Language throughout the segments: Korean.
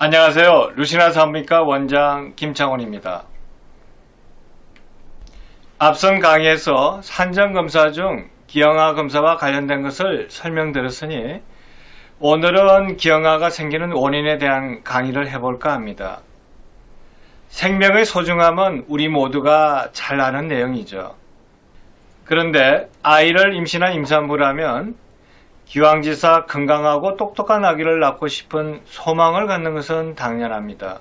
안녕하세요. 루시나 산부인과 원장 김창원입니다. 앞선 강의에서 산전검사 중 기형아 검사와 관련된 것을 설명드렸으니 오늘은 기형아가 생기는 원인에 대한 강의를 해볼까 합니다. 생명의 소중함은 우리 모두가 잘 아는 내용이죠. 그런데 아이를 임신한 임산부라면 기왕지사 건강하고 똑똑한 아기를 낳고 싶은 소망을 갖는 것은 당연합니다.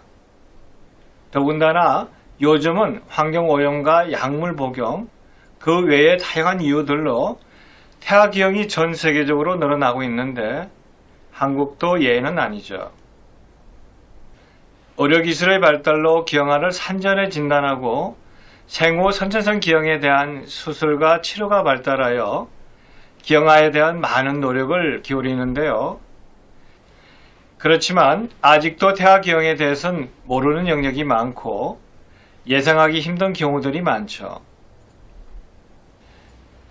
더군다나 요즘은 환경오염과 약물 복용, 그 외의 다양한 이유들로 태아 기형이 전 세계적으로 늘어나고 있는데 한국도 예외는 아니죠. 의료기술의 발달로 기형아를 산전에 진단하고 생후 선천성 기형에 대한 수술과 치료가 발달하여 기형아에 대한 많은 노력을 기울이는데요. 그렇지만 아직도 태아 기형에 대해서는 모르는 영역이 많고 예상하기 힘든 경우들이 많죠.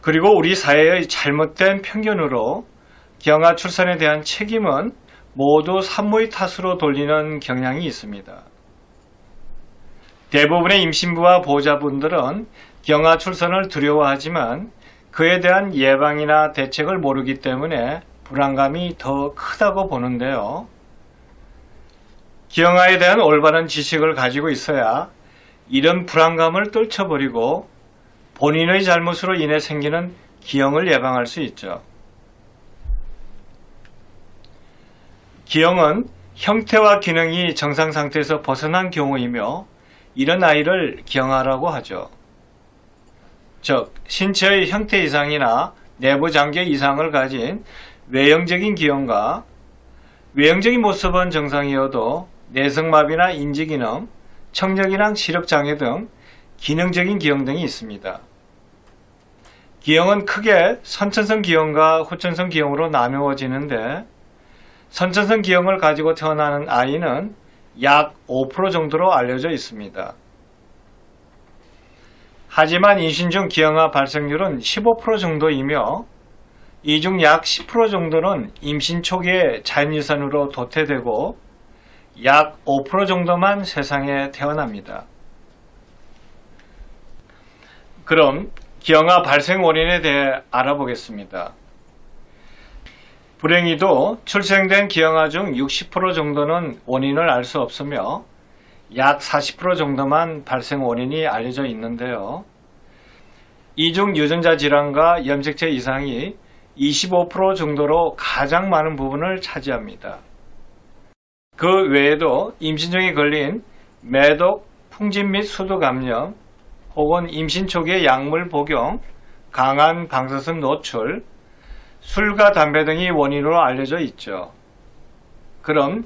그리고 우리 사회의 잘못된 편견으로 기형아 출산에 대한 책임은 모두 산모의 탓으로 돌리는 경향이 있습니다. 대부분의 임신부와 보호자분들은 기형아 출산을 두려워하지만 그에 대한 예방이나 대책을 모르기 때문에 불안감이 더 크다고 보는데요. 기형아에 대한 올바른 지식을 가지고 있어야 이런 불안감을 떨쳐버리고 본인의 잘못으로 인해 생기는 기형을 예방할 수 있죠. 기형은 형태와 기능이 정상 상태에서 벗어난 경우이며 이런 아이를 기형아라고 하죠. 즉, 신체의 형태 이상이나 내부 장기 이상을 가진 외형적인 기형과 외형적인 모습은 정상이어도 내성마비나 인지기능, 청력이랑 시력장애 등 기능적인 기형 등이 있습니다. 기형은 크게 선천성 기형과 후천성 기형으로 나누어지는데 선천성 기형을 가지고 태어나는 아이는 약 5% 정도로 알려져 있습니다. 하지만 임신 중 기형아 발생률은 15% 정도이며 이 중 약 10% 정도는 임신 초기에 자연유산으로 도태되고 약 5% 정도만 세상에 태어납니다. 그럼 기형아 발생 원인에 대해 알아보겠습니다. 불행히도 출생된 기형아 중 60% 정도는 원인을 알 수 없으며 약 40% 정도만 발생 원인이 알려져 있는데요. 이중 유전자 질환과 염색체 이상이 25% 정도로 가장 많은 부분을 차지합니다. 그 외에도 임신 중에 걸린 매독, 풍진 및 수두 감염, 혹은 임신 초기의 약물 복용, 강한 방사선 노출, 술과 담배 등이 원인으로 알려져 있죠. 그럼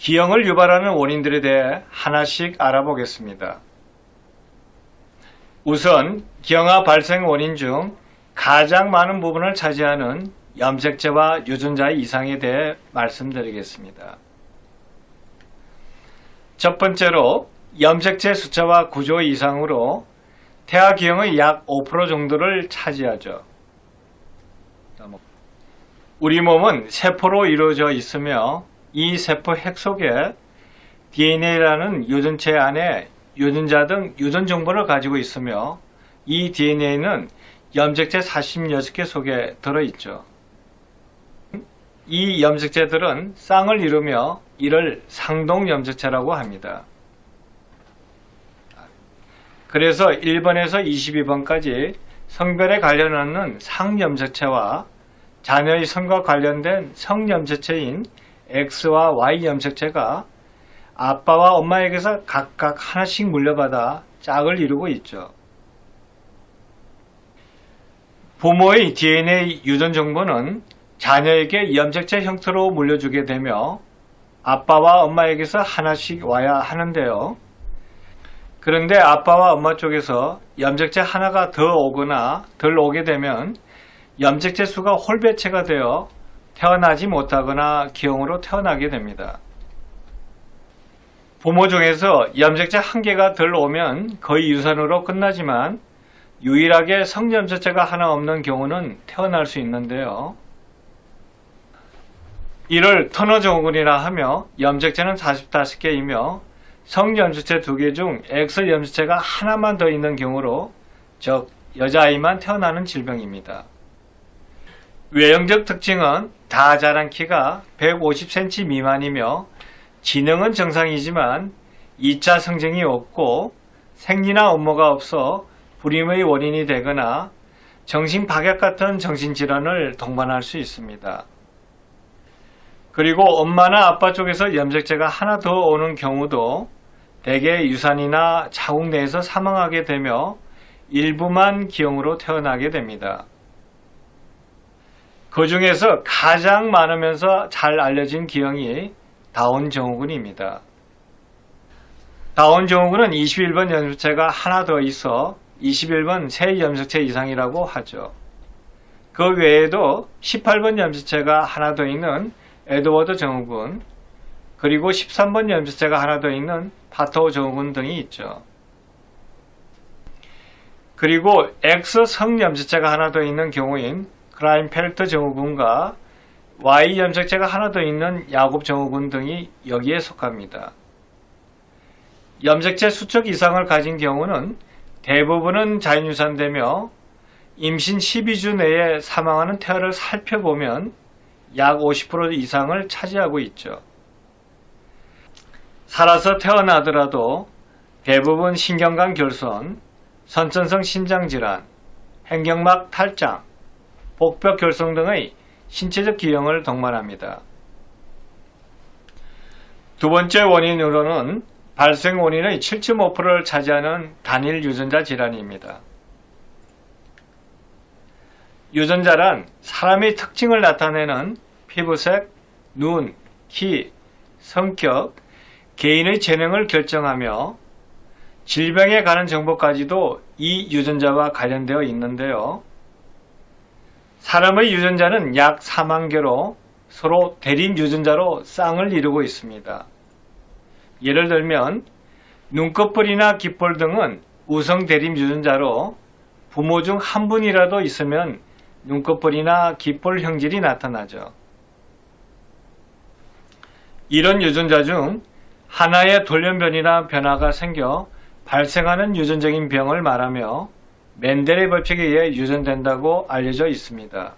기형을 유발하는 원인들에 대해 하나씩 알아보겠습니다. 우선 기형아 발생 원인 중 가장 많은 부분을 차지하는 염색체와 유전자의 이상에 대해 말씀드리겠습니다. 첫 번째로 염색체 숫자와 구조 이상으로 태아 기형의 약 5% 정도를 차지하죠. 우리 몸은 세포로 이루어져 있으며 이 세포 핵 속에 DNA라는 유전체 안에 유전자 등 유전 정보를 가지고 있으며 이 DNA는 염색체 46개 속에 들어있죠. 이 염색체들은 쌍을 이루며 이를 상동 염색체라고 합니다. 그래서 1번에서 22번까지 성별에 관련하는 상염색체와 자녀의 성과 관련된 성염색체인 X와 Y 염색체가 아빠와 엄마에게서 각각 하나씩 물려받아 짝을 이루고 있죠. 부모의 DNA 유전 정보는 자녀에게 염색체 형태로 물려주게 되며 아빠와 엄마에게서 하나씩 와야 하는데요. 그런데 아빠와 엄마 쪽에서 염색체 하나가 더 오거나 덜 오게 되면 염색체 수가 홀배체가 되어 태어나지 못하거나 기형으로 태어나게 됩니다. 부모 중에서 염색체 한 개가 덜 오면 거의 유산으로 끝나지만 유일하게 성염색체가 하나 없는 경우는 태어날 수 있는데요. 이를 터너 증후군이라 하며 염색체는 45개이며 성염색체 2개 중 X 염색체가 하나만 더 있는 경우로 즉 여자아이만 태어나는 질병입니다. 외형적 특징은 다 자란 키가 150cm 미만이며 지능은 정상이지만 2차 성징이 없고 생리나 업무가 없어 불임의 원인이 되거나 정신 박약 같은 정신질환을 동반할 수 있습니다. 그리고 엄마나 아빠 쪽에서 염색체가 하나 더 오는 경우도 대개 유산이나 자궁 내에서 사망하게 되며 일부만 기형으로 태어나게 됩니다. 그 중에서 가장 많으면서 잘 알려진 기형이 다운 증후군입니다. 다운 증후군은 21번 염색체가 하나 더 있어 21번 새 염색체 이상이라고 하죠. 그 외에도 18번 염색체가 하나 더 있는 에드워드 증후군, 그리고 13번 염색체가 하나 더 있는 파토 증후군 등이 있죠. 그리고 X 성 염색체가 하나 더 있는 경우인 크라인펠트 증후군과 Y 염색체가 하나 더 있는 야곱 증후군 등이 여기에 속합니다. 염색체 수척 이상을 가진 경우는 대부분은 자연유산되며 임신 12주 내에 사망하는 태아를 살펴보면 약 50% 이상을 차지하고 있죠. 살아서 태어나더라도 대부분 신경관 결손, 선천성 심장질환, 행경막 탈장, 복벽 결손 등의 신체적 기형을 동반합니다. 두 번째 원인으로는 발생 원인의 7.5%를 차지하는 단일 유전자 질환입니다. 유전자란 사람의 특징을 나타내는 피부색, 눈, 키, 성격, 개인의 재능을 결정하며 질병에 관한 정보까지도 이 유전자와 관련되어 있는데요. 사람의 유전자는 약 4만 개로 서로 대립 유전자로 쌍을 이루고 있습니다. 예를 들면 눈꺼풀이나 귓볼 등은 우성 대립 유전자로 부모 중 한 분이라도 있으면 눈꺼풀이나 귓볼 형질이 나타나죠. 이런 유전자 중 하나의 돌연변이나 변화가 생겨 발생하는 유전적인 병을 말하며 맨델의 법칙에 의해 유전된다고 알려져 있습니다.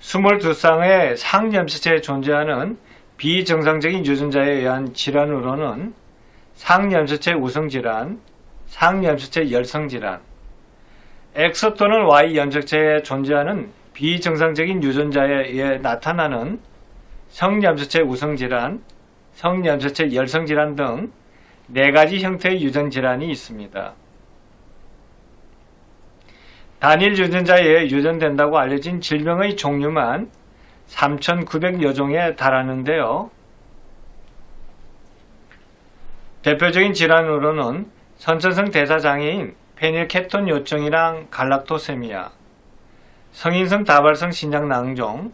22쌍의 상염색체에 존재하는 비정상적인 유전자에 의한 질환으로는 상염색체 우성질환, 상염색체 열성질환, X 또는 Y 염색체에 존재하는 비정상적인 유전자에 의해 나타나는 성염색체 우성질환, 성염색체 열성질환 등네 가지 형태의 유전질환이 있습니다. 단일 유전자에 유전된다고 알려진 질병의 종류만 3,900여 종에 달하는데요. 대표적인 질환으로는 선천성 대사장애인 페닐케톤 요증이랑 갈락토세미아, 성인성 다발성 신장낭종,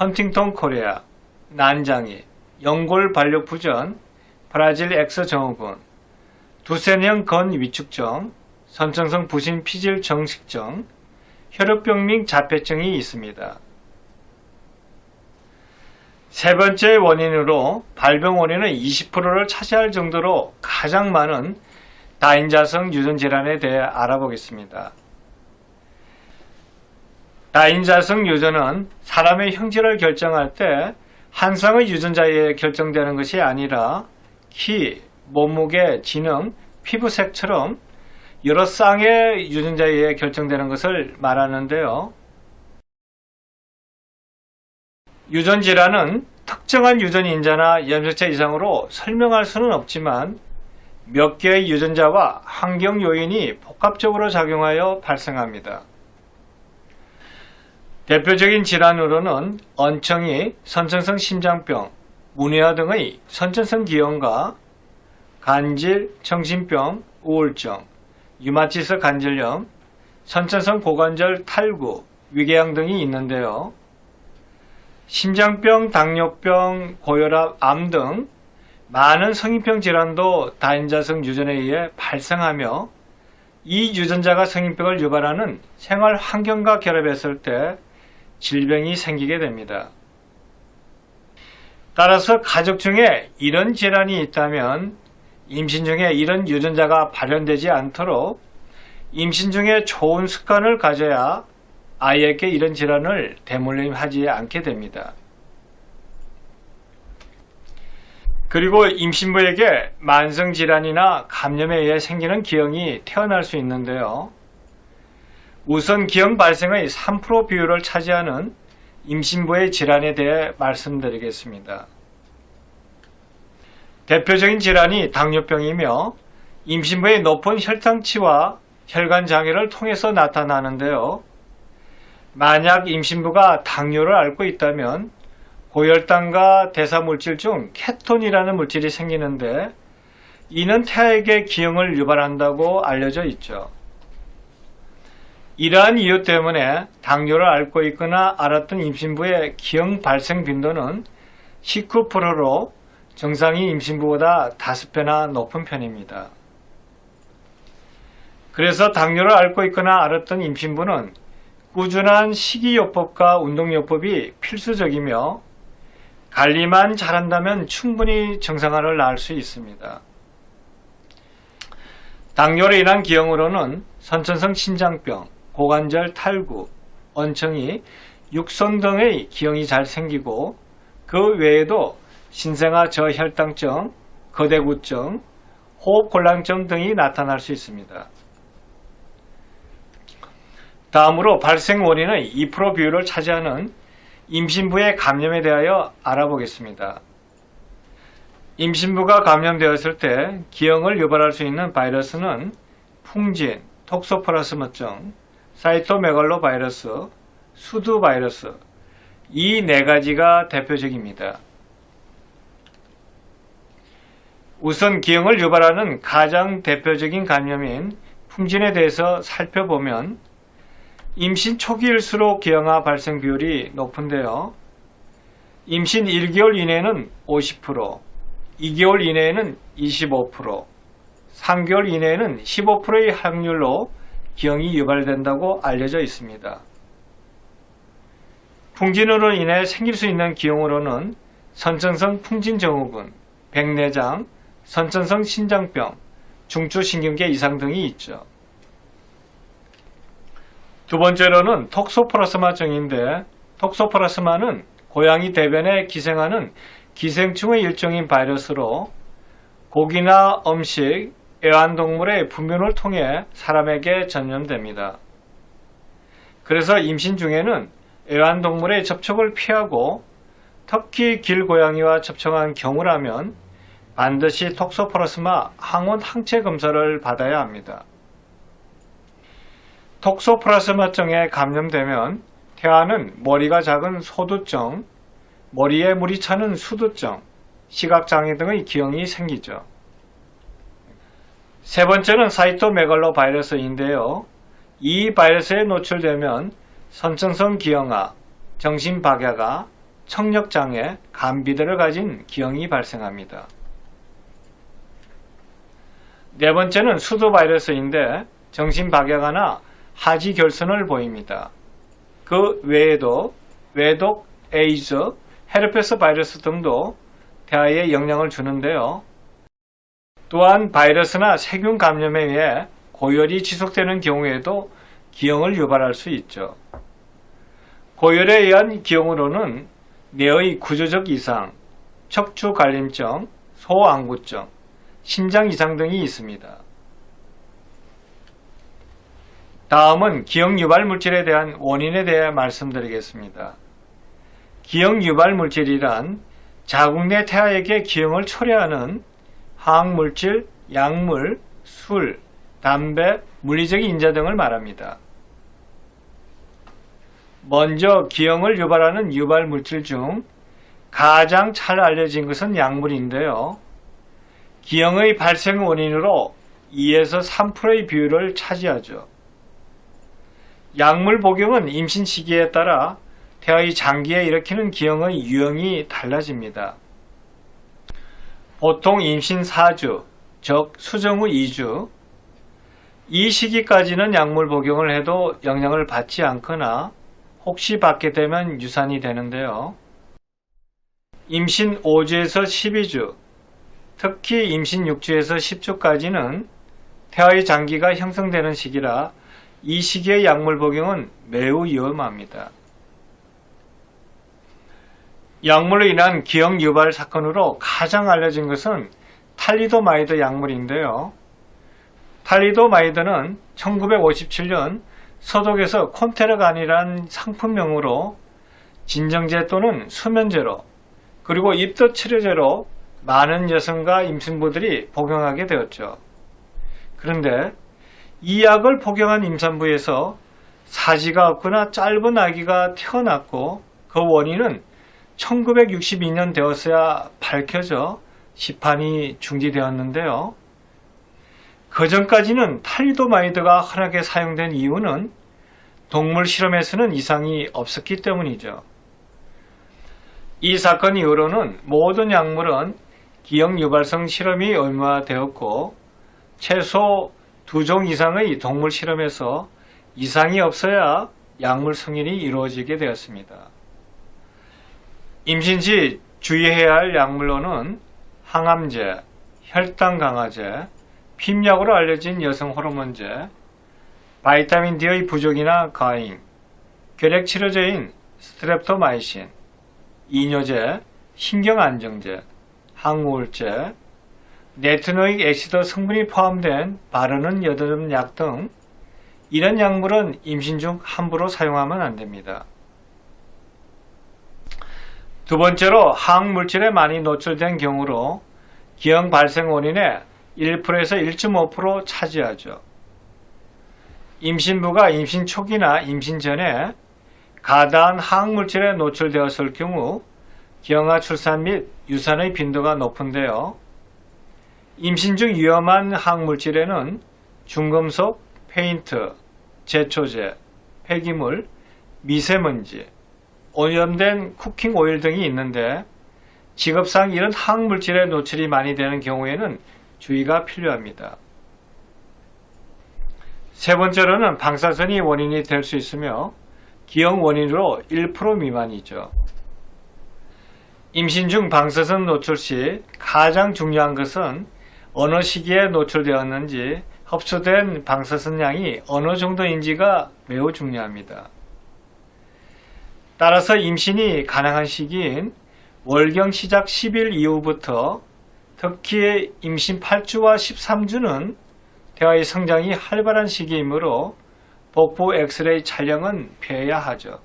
헌팅턴 코레아, 난장애, 연골 발력 부전, 브라질 X 증후군, 두센형 건 위축증, 선천성 부신 피질 정식증, 혈압병 및 자폐증이 있습니다. 세 번째 원인으로 발병 원인은 20%를 차지할 정도로 가장 많은 다인자성 유전 질환에 대해 알아보겠습니다. 다인자성 유전은 사람의 형질을 결정할 때 한쌍의 유전자에 결정되는 것이 아니라 키, 몸무게, 지능, 피부색처럼 여러 쌍의 유전자에 의해 결정되는 것을 말하는데요. 유전 질환은 특정한 유전 인자나 염색체 이상으로 설명할 수는 없지만 몇 개의 유전자와 환경 요인이 복합적으로 작용하여 발생합니다. 대표적인 질환으로는 언청이 선천성 심장병, 문해화 등의 선천성 기형과 간질, 정신병, 우울증, 유마티스 관절염, 선천성 고관절 탈구, 위궤양 등이 있는데요. 심장병, 당뇨병, 고혈압, 암 등 많은 성인병 질환도 다인자성 유전에 의해 발생하며 이 유전자가 성인병을 유발하는 생활 환경과 결합했을 때 질병이 생기게 됩니다. 따라서 가족 중에 이런 질환이 있다면 임신 중에 이런 유전자가 발현되지 않도록 임신 중에 좋은 습관을 가져야 아이에게 이런 질환을 대물림하지 않게 됩니다. 그리고 임신부에게 만성 질환이나 감염에 의해 생기는 기형이 태어날 수 있는데요. 우선 기형 발생의 3% 비율을 차지하는 임신부의 질환에 대해 말씀드리겠습니다. 대표적인 질환이 당뇨병이며 임신부의 높은 혈당치와 혈관 장애를 통해서 나타나는데요. 만약 임신부가 당뇨를 앓고 있다면 고혈당과 대사물질 중 케톤이라는 물질이 생기는데 이는 태아에게 기형을 유발한다고 알려져 있죠. 이러한 이유 때문에 당뇨를 앓고 있거나 앓았던 임신부의 기형 발생 빈도는 19%로 정상인 임신부보다 5배나 높은 편입니다. 그래서 당뇨를 앓고 있거나 앓았던 임신부는 꾸준한 식이요법과 운동요법이 필수적이며 관리만 잘한다면 충분히 정상화를 낳을 수 있습니다. 당뇨로 인한 기형으로는 선천성 신장병, 고관절 탈구, 언청이, 육성 등의 기형이 잘 생기고 그 외에도 신생아 저혈당증, 거대구증, 호흡곤란증 등이 나타날 수 있습니다. 다음으로 발생 원인의 2% 비율을 차지하는 임신부의 감염에 대하여 알아보겠습니다. 임신부가 감염되었을 때 기형을 유발할 수 있는 바이러스는 풍진, 톡소플라스마증, 사이토메갈로 바이러스, 수두 바이러스 이 네 가지가 대표적입니다. 우선 기형을 유발하는 가장 대표적인 감염인 풍진에 대해서 살펴보면 임신 초기일수록 기형아 발생 비율이 높은데요. 임신 1개월 이내에는 50%, 2개월 이내에는 25%, 3개월 이내에는 15%의 확률로 기형이 유발된다고 알려져 있습니다. 풍진으로 인해 생길 수 있는 기형으로는 선천성 풍진증후군, 백내장, 선천성 신장병, 중추신경계 이상 등이 있죠. 두 번째로는 톡소플라스마증인데 톡소플라스마는 고양이 대변에 기생하는 기생충의 일종인 바이러스로 고기나 음식, 애완동물의 분변을 통해 사람에게 전염됩니다. 그래서 임신 중에는 애완동물의 접촉을 피하고 특히 길고양이와 접촉한 경우라면 반드시 톡소플라스마 항원 항체 검사를 받아야 합니다. 톡소플라스마증에 감염되면 태아는 머리가 작은 소두증, 머리에 물이 차는 수두증, 시각장애 등의 기형이 생기죠. 세 번째는 사이토메갈로 바이러스인데요. 이 바이러스에 노출되면 선천성 기형아, 정신박약아, 청력장애, 감비대를 가진 기형이 발생합니다. 네 번째는 수도 바이러스인데 정신 박약아나 하지 결선을 보입니다. 그 외에도 외독, 에이즈, 헤르페스 바이러스 등도 태아에 영향을 주는데요. 또한 바이러스나 세균 감염에 의해 고열이 지속되는 경우에도 기형을 유발할 수 있죠. 고열에 의한 기형으로는 뇌의 구조적 이상, 척추 갈림증, 소안구증, 심장 이상 등이 있습니다. 다음은 기형 유발 물질에 대한 원인에 대해 말씀드리겠습니다. 기형 유발 물질이란 자궁 내 태아에게 기형을 초래하는 화학물질, 약물, 술, 담배, 물리적 인자 등을 말합니다. 먼저 기형을 유발하는 유발 물질 중 가장 잘 알려진 것은 약물인데요. 기형의 발생 원인으로 2에서 3%의 비율을 차지하죠. 약물 복용은 임신 시기에 따라 태아의 장기에 일으키는 기형의 유형이 달라집니다. 보통 임신 4주, 즉 수정 후 2주, 이 시기까지는 약물 복용을 해도 영향을 받지 않거나 혹시 받게 되면 유산이 되는데요. 임신 5주에서 12주, 특히 임신 6주에서 10주까지는 태아의 장기가 형성되는 시기라 이 시기의 약물 복용은 매우 위험합니다. 약물로 인한 기억 유발 사건으로 가장 알려진 것은 탈리도마이드 약물인데요. 탈리도마이드는 1957년 서독에서 콘테르간이란 상품명으로 진정제 또는 수면제로 그리고 입덧 치료제로 많은 여성과 임신부들이 복용하게 되었죠. 그런데 이 약을 복용한 임산부에서 사지가 없거나 짧은 아기가 태어났고 그 원인은 1962년 되었어야 밝혀져 시판이 중지되었는데요. 그 전까지는 탈리도마이드가 흔하게 사용된 이유는 동물 실험에서는 이상이 없었기 때문이죠. 이 사건 이후로는 모든 약물은 기억 유발성 실험이 의무화되었고 최소 두 종 이상의 동물 실험에서 이상이 없어야 약물 승인이 이루어지게 되었습니다. 임신 시 주의해야 할 약물로는 항암제, 혈당 강화제, 핍약으로 알려진 여성 호르몬제, 바이타민 D의 부족이나 과잉, 결핵 치료제인 스트랩토마이신, 이뇨제, 신경안정제, 항우울제, 네트노익 액시드 성분이 포함된 바르는 여드름 약 등 이런 약물은 임신 중 함부로 사용하면 안 됩니다. 두 번째로 항물질에 많이 노출된 경우로 기형 발생 원인의 1%에서 1.5% 차지하죠. 임신부가 임신 초기나 임신 전에 가다한 항물질에 노출되었을 경우 기형아 출산 및 유산의 빈도가 높은데요. 임신 중 위험한 항물질에는 중금속, 페인트, 제초제, 폐기물, 미세먼지, 오염된 쿠킹 오일 등이 있는데 직업상 이런 항물질에 노출이 많이 되는 경우에는 주의가 필요합니다. 세 번째로는 방사선이 원인이 될 수 있으며 기형 원인으로 1% 미만이죠. 임신 중 방사선 노출 시 가장 중요한 것은 어느 시기에 노출되었는지 흡수된 방사선 양이 어느 정도인지가 매우 중요합니다. 따라서 임신이 가능한 시기인 월경 시작 10일 이후부터 특히 임신 8주와 13주는 태아의 성장이 활발한 시기이므로 복부 엑스레이 촬영은 피해야 하죠.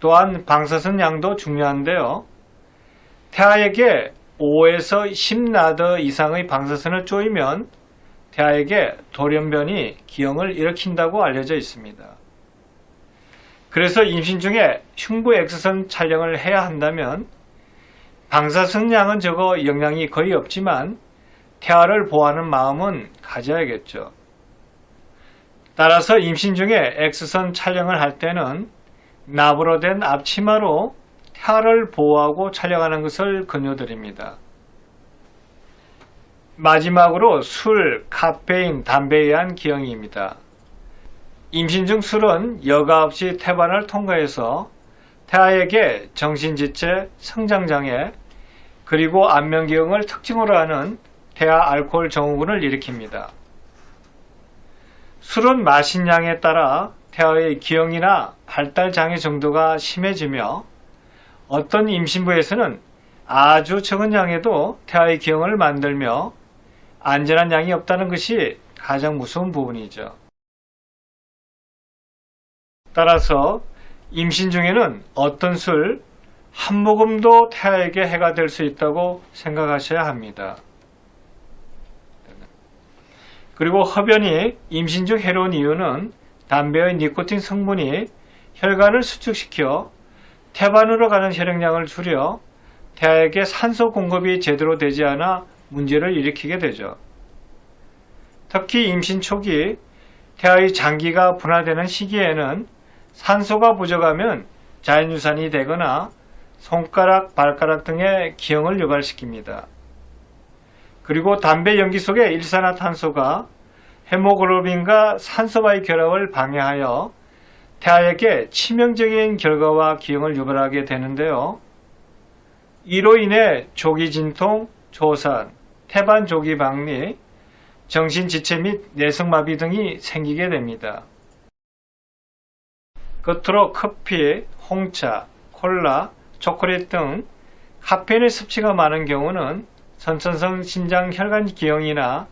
또한 방사선 양도 중요한데요. 태아에게 5에서 10나드 이상의 방사선을 쪼이면 태아에게 돌연변이 기형을 일으킨다고 알려져 있습니다. 그래서 임신 중에 흉부 엑스선 촬영을 해야 한다면 방사선 양은 적어 영향이 거의 없지만 태아를 보호하는 마음은 가져야겠죠. 따라서 임신 중에 엑스선 촬영을 할 때는 납으로 된 앞치마로 태아를 보호하고 촬영하는 것을 권유드립니다. 마지막으로 술, 카페인, 담배에 의한 기형입니다. 임신 중 술은 여과 없이 태반을 통과해서 태아에게 정신지체, 성장장애, 그리고 안면기형을 특징으로 하는 태아 알코올 증후군을 일으킵니다. 술은 마신 양에 따라 태아의 기형이나 발달 장애 정도가 심해지며 어떤 임신부에서는 아주 적은 양에도 태아의 기형을 만들며 안전한 양이 없다는 것이 가장 무서운 부분이죠. 따라서 임신 중에는 어떤 술 한 모금도 태아에게 해가 될 수 있다고 생각하셔야 합니다. 그리고 흡연이 임신 중 해로운 이유는 담배의 니코틴 성분이 혈관을 수축시켜 태반으로 가는 혈액량을 줄여 태아에게 산소 공급이 제대로 되지 않아 문제를 일으키게 되죠. 특히 임신 초기 태아의 장기가 분화되는 시기에는 산소가 부족하면 자연유산이 되거나 손가락, 발가락 등의 기형을 유발시킵니다. 그리고 담배 연기 속의 일산화탄소가 헤모글로빈과 산소와의 결합을 방해하여 태아에게 치명적인 결과와 기형을 유발하게 되는데요. 이로 인해 조기 진통, 조산, 태반 조기 박리, 정신 지체 및 내성마비 등이 생기게 됩니다. 끝으로 커피, 홍차, 콜라, 초콜릿 등 카페인의 섭취가 많은 경우는 선천성 신장 혈관 기형이나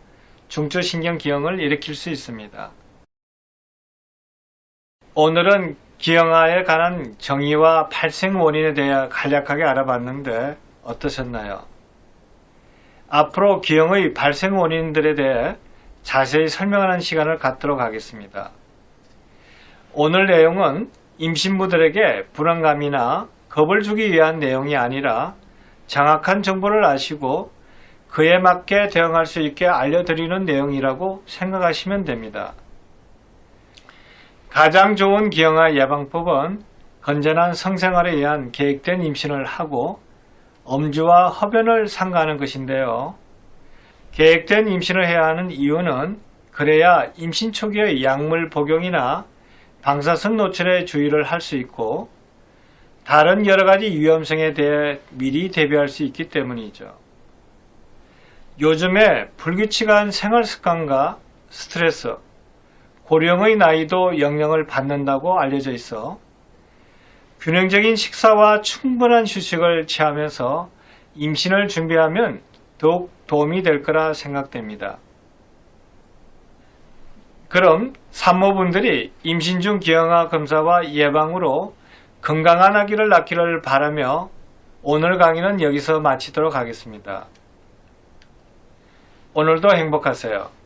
중추 신경 기형을 일으킬 수 있습니다. 오늘은 기형아에 관한 정의와 발생 원인에 대해 간략하게 알아봤는데 어떠셨나요? 앞으로 기형의 발생 원인들에 대해 자세히 설명하는 시간을 갖도록 하겠습니다. 오늘 내용은 임신부들에게 불안감이나 겁을 주기 위한 내용이 아니라 정확한 정보를 아시고 그에 맞게 대응할 수 있게 알려드리는 내용이라고 생각하시면 됩니다. 가장 좋은 기형아 예방법은 건전한 성생활에 의한 계획된 임신을 하고 엄주와 흡연을 삼가하는 것인데요. 계획된 임신을 해야 하는 이유는 그래야 임신 초기의 약물 복용이나 방사성 노출에 주의를 할 수 있고 다른 여러 가지 위험성에 대해 미리 대비할 수 있기 때문이죠. 요즘에 불규칙한 생활 습관과 스트레스, 고령의 나이도 영향을 받는다고 알려져 있어 균형적인 식사와 충분한 휴식을 취하면서 임신을 준비하면 더욱 도움이 될 거라 생각됩니다. 그럼 산모분들이 임신 중 기형아 검사와 예방으로 건강한 아기를 낳기를 바라며 오늘 강의는 여기서 마치도록 하겠습니다. 오늘도 행복하세요.